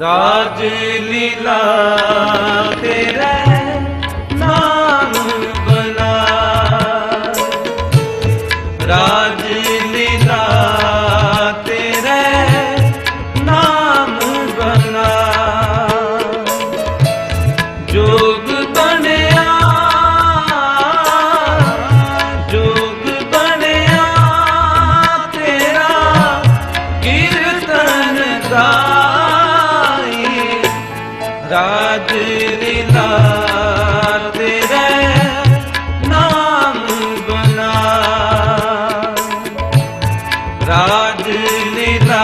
ਰਾਜ ਲੀਲਾ ਤੇਰਾ ਨਾਮ ਬਣਾ। ਰਾਜ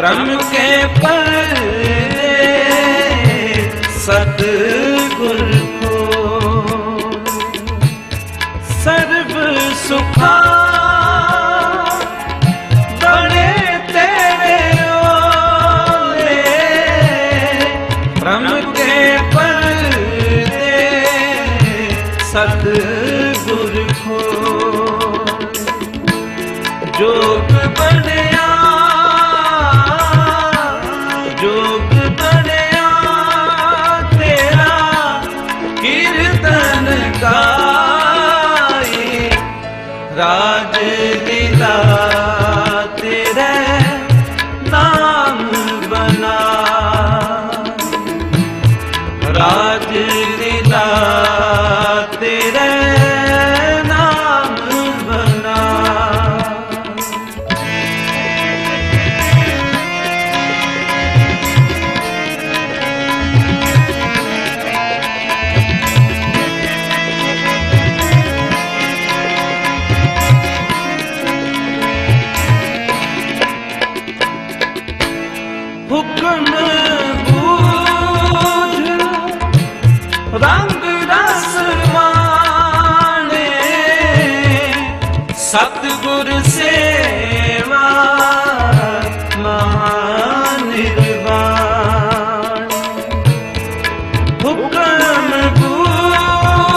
ब्रह्म के पर सत ਲੋਕ ਬਣਿਆ ਤੇਰਾ ਕੀਰਤਨ ਗਾਏ ਰਾਜ ਦਿਲਾ ਨਾਮ ਬਣਾ ਰਾਜ ਸਤਗੁਰ ਸੇਵਾ ਮਹਾਨਿਰਵਾਣ ਹੁਕਮ ਪੂਰਨ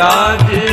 राजे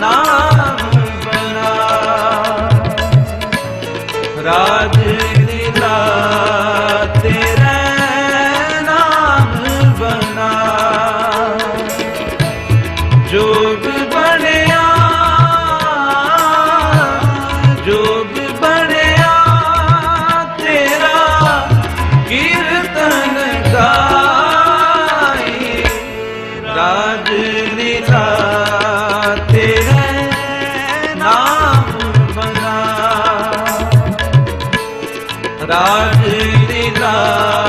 না ਰਾਜ ਦੀ ਲਾ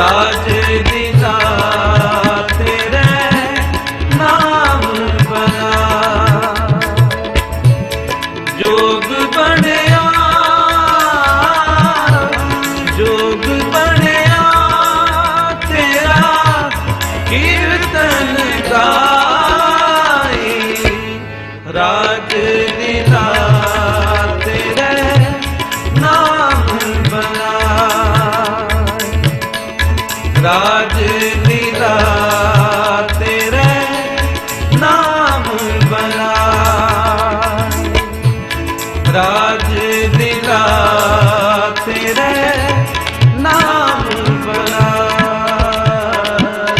ਰਾਜ ਰਾਜ ਨਿਰਾ